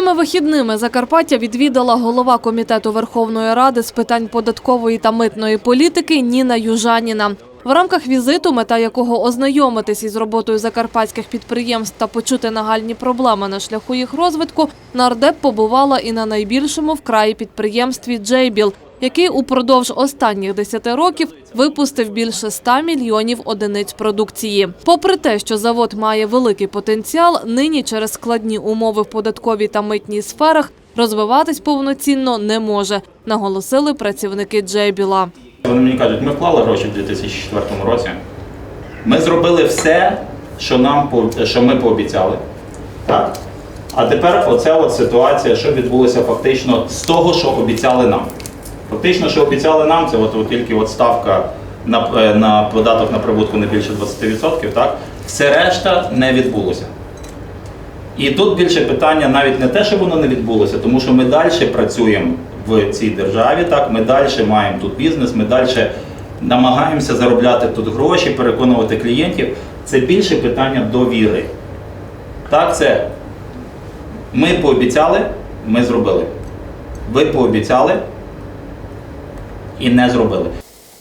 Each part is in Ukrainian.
Цими вихідними Закарпаття відвідала голова комітету Верховної Ради з питань податкової та митної політики Ніна Южаніна. В рамках візиту, мета якого ознайомитись із роботою закарпатських підприємств та почути нагальні проблеми на шляху їх розвитку, нардеп побувала і на найбільшому в краї підприємстві Джейбіл, який упродовж останніх 10 років випустив більше 100 мільйонів одиниць продукції. Попри те, що завод має великий потенціал, нині через складні умови в податковій та митній сферах розвиватись повноцінно не може, наголосили працівники Джейбіла. Вони мені кажуть, ми вклали гроші в 2004 році. Ми зробили все, що нам що ми пообіцяли. Так? А тепер оця от ситуація, що відбулося фактично з того, що обіцяли нам. Фактично, що обіцяли нам, це от, от тільки от ставка на, е, на податок на прибутку не більше 20%, так? все решта не відбулося. І тут більше питання навіть не те, що воно не відбулося, тому що ми далі працюємо в цій державі, так, ми далі маємо тут бізнес, ми далі намагаємося заробляти тут гроші, переконувати клієнтів. Це більше питання довіри. Так, це ми пообіцяли, ми зробили. Ви пообіцяли і не зробили.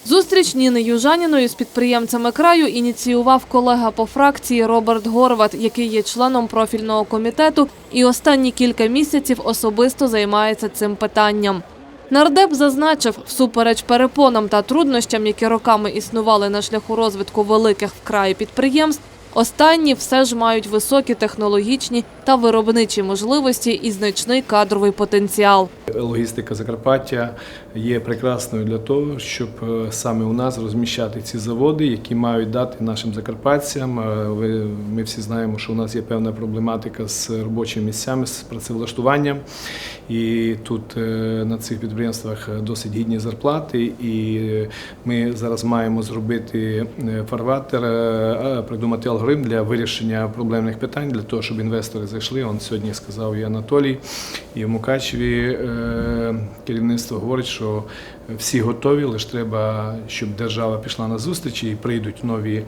Зустріч Ніни Южаніної з підприємцями краю ініціював колега по фракції Роберт Горват, який є членом профільного комітету і останні кілька місяців особисто займається цим питанням. Нардеп зазначив, всупереч перепонам та труднощам, які роками існували на шляху розвитку великих в краї підприємств, останні все ж мають високі технологічні та виробничі можливості і значний кадровий потенціал. Логістика Закарпаття є прекрасною для того, щоб е, саме у нас розміщати ці заводи, які мають дати нашим закарпатцям. е, Ми всі знаємо, що у нас є певна проблематика з робочими місцями, з працевлаштуванням. І тут е, на цих підприємствах досить гідні зарплати. І ми зараз маємо зробити фарватер, придумати алгоритм для вирішення проблемних питань, для того, щоб інвестори зайшли. Он сьогодні сказав і Анатолій, і в Мукачеві керівництво говорить, що всі готові, лише треба, щоб держава пішла на зустріч і прийдуть нові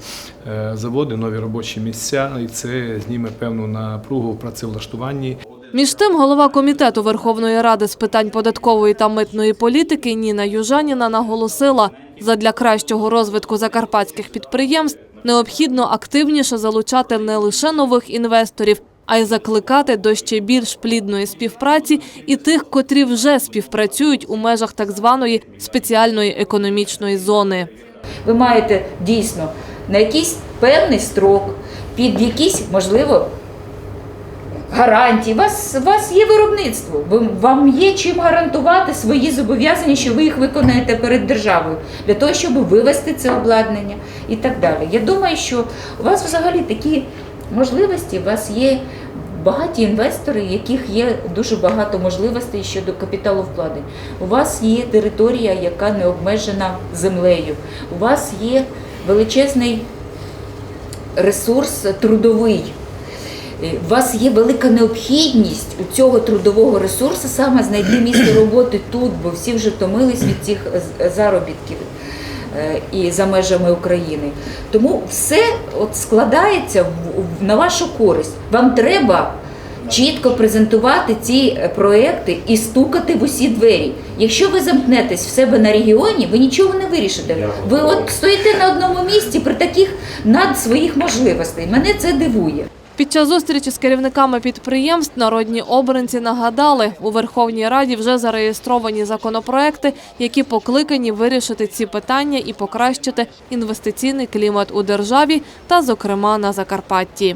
е, заводи, нові робочі місця, і це зніме певну напругу в працевлаштуванні. Між тим, голова комітету Верховної Ради з питань податкової та митної політики Ніна Южаніна наголосила, задля кращого розвитку закарпатських підприємств необхідно активніше залучати не лише нових інвесторів, а й закликати до ще більш плідної співпраці і тих, котрі вже співпрацюють у межах так званої спеціальної економічної зони. Ви маєте дійсно на якийсь певний строк, під якісь, можливо, гарантії. У вас, у вас є виробництво, ви, вам є чим гарантувати свої зобов'язання, що ви їх виконаєте перед державою, для того, щоб вивести це обладнання і так далі. Я думаю, що у вас взагалі такі можливості, у вас є. Багаті інвестори, яких є дуже багато можливостей щодо капіталу вкладень. У вас є територія, яка не обмежена землею. У вас є величезний ресурс трудовий. Е, У вас є велика необхідність у цього трудового ресурсу саме знайти місце роботи тут, бо всі вже втомились від цих заробітків і за межами України. Тому все от складається на вашу користь. Вам треба чітко презентувати ці е, проекти і стукати в усі двері. Якщо ви замкнетесь в себе на регіоні, ви нічого не вирішите. Ви от стоїте на одному місці при таких над своїх можливостей. Мене це дивує. Під час зустрічі з керівниками підприємств народні обранці нагадали, у Верховній Раді вже зареєстровані законопроекти, які покликані вирішити ці питання і покращити інвестиційний клімат у державі та, зокрема, на Закарпатті.